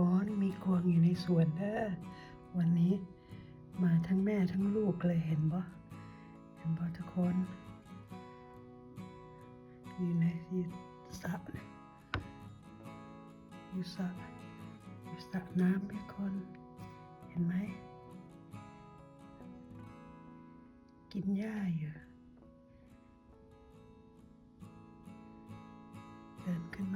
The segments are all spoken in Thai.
คนมีกวางอยู่ในสวนเด้อวันนี้มาทั้งแม่ทั้งลูกเลยเห็นบ่เห็นบ่ทุกคนอยู่ในอยู่สระอยู่สระอยู่สระน้ำทุกคน เห็นไหม กินหญ้าอยู่เดินขึ้นมา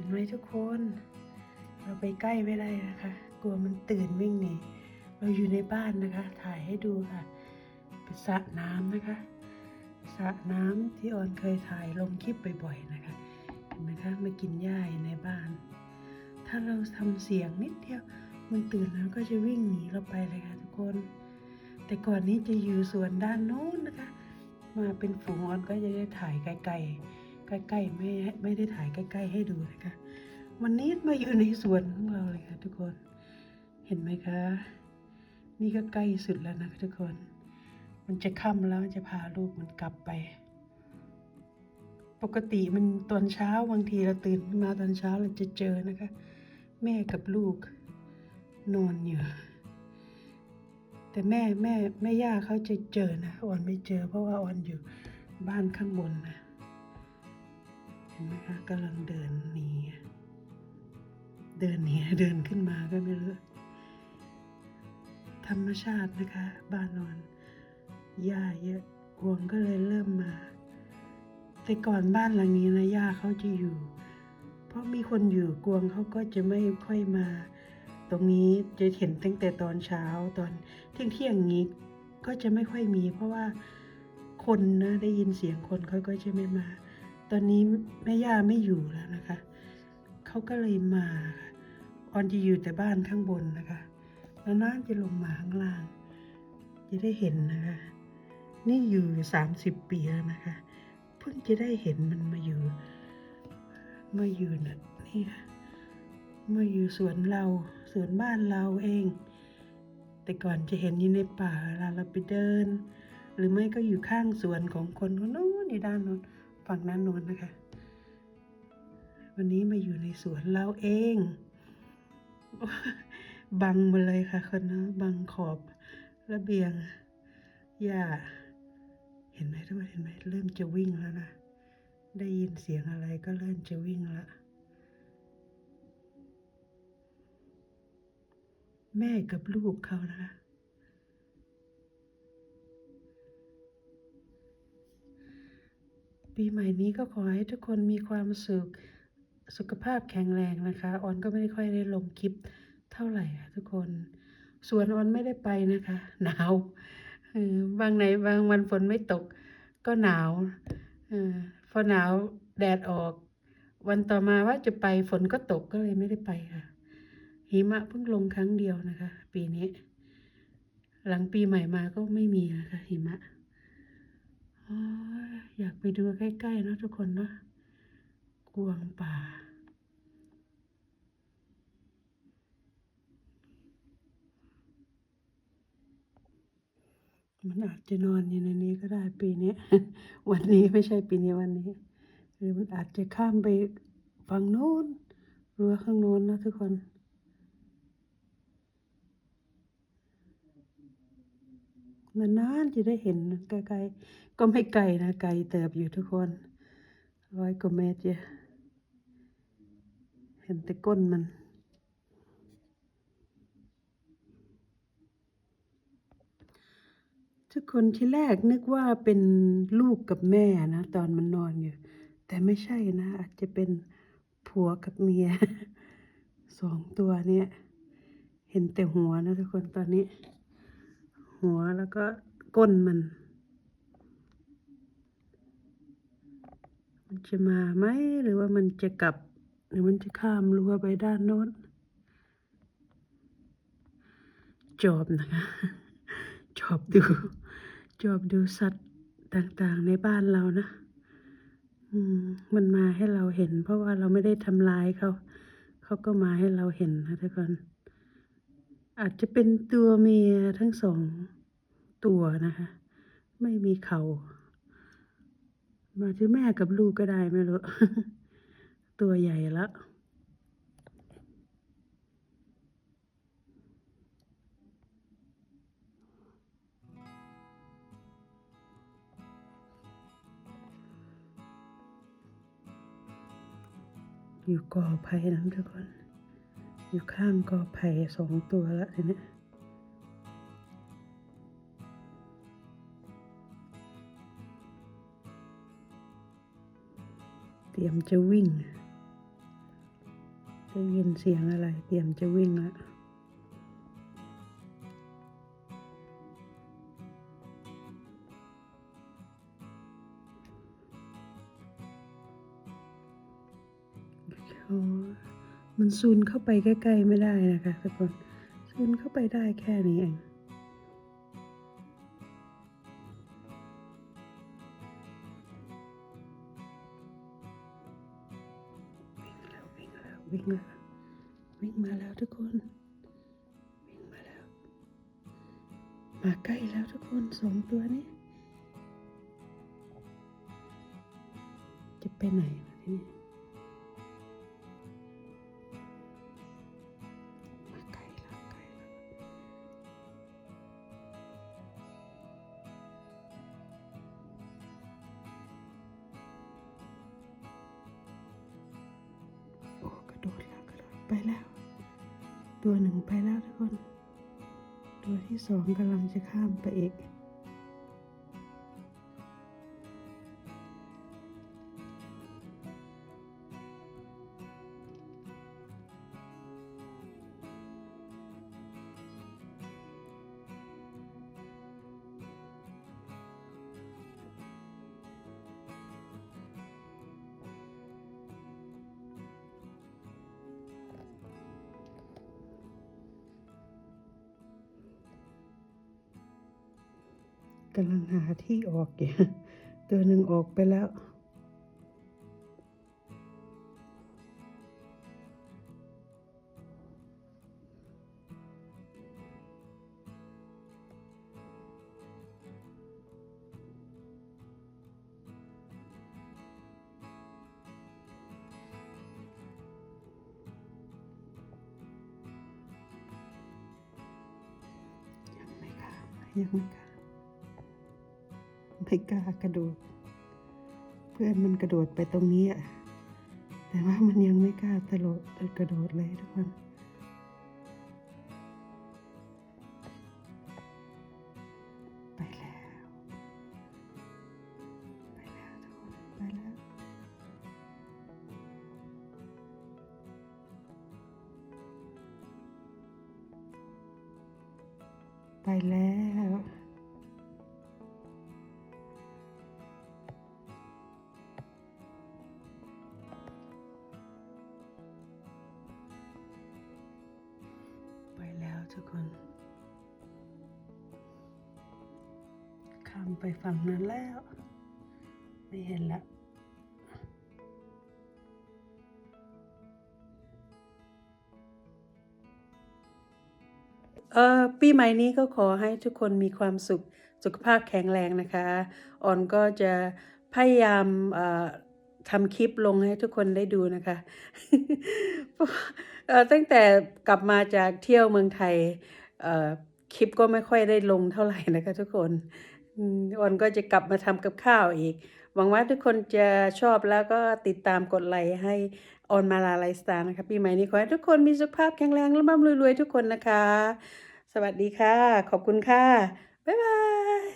ห็นไหมทุกคน เราไปใกล้ไม่ได้นะคะ กลัวมันตื่นวิ่งหนีเราอยู่ในบ้านนะคะ ถ่ายให้ดูค่ะ เป็นสระน้ำนะคะสระน้ำที่ออนเคยถ่ายลงคลิปบ่อยๆนะคะ เห็นไหมคะมากินหญ้าอยู่ในบ้าน ถ้าเราทำเสียงนิดเดียว มันตื่นแล้วก็จะวิ่งหนีเราไปเลยค่ะทุกคน แต่ก่อนนี้จะอยู่สวนด้านโน้นนะคะ มาเป็นฝูงออนก็จะได้ถ่ายไกลๆ ใกล้ๆไม่ไม่ได้ถ่ายใกล้ ๆ ให้ดูนะคะ วันนี้มาอยู่ในสวนของเราเลยค่ะทุกคน เห็นไหมคะ นี่ก็ใกล้สุดแล้วนะคะทุกคน มันจะค่ำแล้วจะพาลูกมันกลับไป ปกติมันตอนเช้าบางทีเราตื่นมาตอนเช้าเราจะเจอนะคะ แม่กับลูกนอนอยู่แต่แม่แม่แม่ย่าเขาจะเจอนะออนไม่เจอเพราะว่าออนอยู่บ้านข้างบนนะ ห็นไหมคะกำลังเดินหนีเดินหนีเดินขึ้นมาก็ไม่รู้ธรรมชาตินะคะ บ้านนอนหญ้าเยอะกวงก็เลยเริ่มมา แต่ก่อนบ้านหลังนี้นะหญ้าเขาจะอยู่ เพราะมีคนอยู่กวงเขาก็จะไม่ค่อยมา ตรงนี้จะเห็นตั้งแต่ตอนเช้าตอนเที่ยงเที่ยงนี้ก็จะไม่ค่อยมี เพราะว่าคนนะได้ยินเสียงคนเขาก็จะไม่มา ตอนนี้แม่ย่าไม่อยู่แล้วนะคะ เขาก็เลยมาค่ะออนจะอยู่แต่บ้านข้างบนนะคะแล้วน้าจะลงมาข้างล่าง จะได้เห็นนะคะ นี่อยู่สามสิบปีแล้วนะคะ เพิ่งจะได้เห็นมันมาอยู่ มาอยู่น่ะนี่ค่ะ มาอยู่สวนเราสวนบ้านเราเอง แต่ก่อนจะเห็นอยู่ในป่าเวลาเราไปเดิน หรือไม่ก็อยู่ข้างสวนของคนคนโน้นในด้านโน้น ฝั่งด้านโน้นนะคะ วันนี้มาอยู่ในสวนเราเอง บังหมาเลยค่ะคนนะบังขอบระเบียงหญ้าเห็นไหมทุกคนเห็นไหมเริ่มจะวิ่งแล้วนะ ได้ยินเสียงอะไรก็เริ่มจะวิ่งแล้วแม่กับลูกเขานะคะ ปีใหม่นี้ก็ขอให้ทุกคนมีความสุขสุขภาพแข็งแรงนะคะออนก็ไม่ได้ค่อยได้ลงคลิปเท่าไหร่ค่ะทุกคนส่วนออนไม่ได้ไปนะคะ หนาวบางไหนบางวันฝนไม่ตก ก็หนาวอพอหนาวแดดออก วันต่อมาว่าจะไปฝนก็ตกก็เลยไม่ได้ไปค่ะ หิมะเพิ่งลงครั้งเดียวนะคะ ปีนี้ หลังปีใหม่มาก็ไม่มีนะคะหิมะ อยากไปดูใกล้ๆเนอะทุกคนเนาะกวางป่า มันอาจจะนอนอยู่ในนี้ก็ได้ปีนี้ วันนี้ไม่ใช่ปีนี้วันนี้หรือมันอาจจะข้ามไปฝั่งโน้นรั้วข้างโน้นนะทุกคน นานๆจะได้เห็นไกลๆก็ไม่ไกลนะไกลเติบอยู่ทุกคนร้อยกว่าเมตรเยอะเห็นแต่ก้นมัน ทุกคนที่แรกนึกว่าเป็นลูกกับแม่นะตอนมันนอนอยู่ แต่ไม่ใช่นะ อาจจะเป็นผัวกับเมียสองตัวเนี่ย เห็นแต่หัวนะทุกคนตอนนี้ หัวแล้วก็ก้นมัน มันจะมาไหมหรือว่ามันจะกลับ หรือมันจะข้ามรั้วไปด้านโน้นจอบนะคะชอบดูชอบดูสัตว์ต่างๆในบ้านเรานะมันมาให้เราเห็น เพราะว่าเราไม่ได้ทำลายเขา เขาก็มาให้เราเห็นนะทุกคน อาจจะเป็นตัวเมียทั้งสองตัวนะคะ ไม่มีเขา มาที่แม่กับลูกก็ได้ไม่รู้ ตัวใหญ่แล้วอยู่กอไผ่นะทุกคน อยู่ข้างกอไผ่สองตัวล้วทีเนี้ยเตรียมจะวิ่งได้ยินเสียงอะไร เตรียมจะวิ่งล้วอ๋อ มันซูนเข้าไปใกล้ ๆ ไม่ได้นะคะทุกคนซูนเข้าไปได้แค่นี้เองวิ่งแล้ววิ่งแล้ววิ่งแล้ววิ่งมาแล้วทุกคน วิ่งมาแล้ว มาใกล้แล้วทุกคนสองตัวนี้ จะไปไหนวะทีนี้ แล้ว ตัวหนึ่งไปแล้วทุกคน ตัวที่สองกำลังจะข้ามไปอีก กำลังหาที่ออกอยู่ตัวหนึ่งออกไปแล้ว ยังไม่กล้ายังไม่กล้า ไม่กล้ากระโดด เพื่อนมันกระโดดไปตรงนี้อะแต่ว่ามันยังไม่กล้าตะโดดกระโดดเลยทุกคนไปแล้ว ไปแล้วทุกคนไปแล้ว ไปแล้วุคนข้ามไปฝั่งนั้นแล้ว ไม่เห็นละเออปีใหม่นี้ก็ขอให้ทุกคนมีความสุขสุขภาพแข็งแรงนะคะ ออนก็จะพยายามเอ่อ ทำคลิปลงให้ทุกคนได้ดูนะคะเอ่อตั้งแต่กลับมาจากเที่ยวเมืองไทยเอ่อคลิปก็ไม่ค่อยได้ลงเท่าไหร่นะคะทุกคนอออนก็จะกลับมาทำกับข้าวอีก หวังว่าทุกคนจะชอบแล้วก็ติดตามกดไลค์ให้ออนมาลาไลฟ์สไตล์นะคะปีใหม่นี้ขอให้ทุกคนมีสุขภาพแข็งแรงและร่ำรวยๆทุกคนนะคะ สวัสดีค่ะ ขอบคุณค่ะ บ๊ายบาย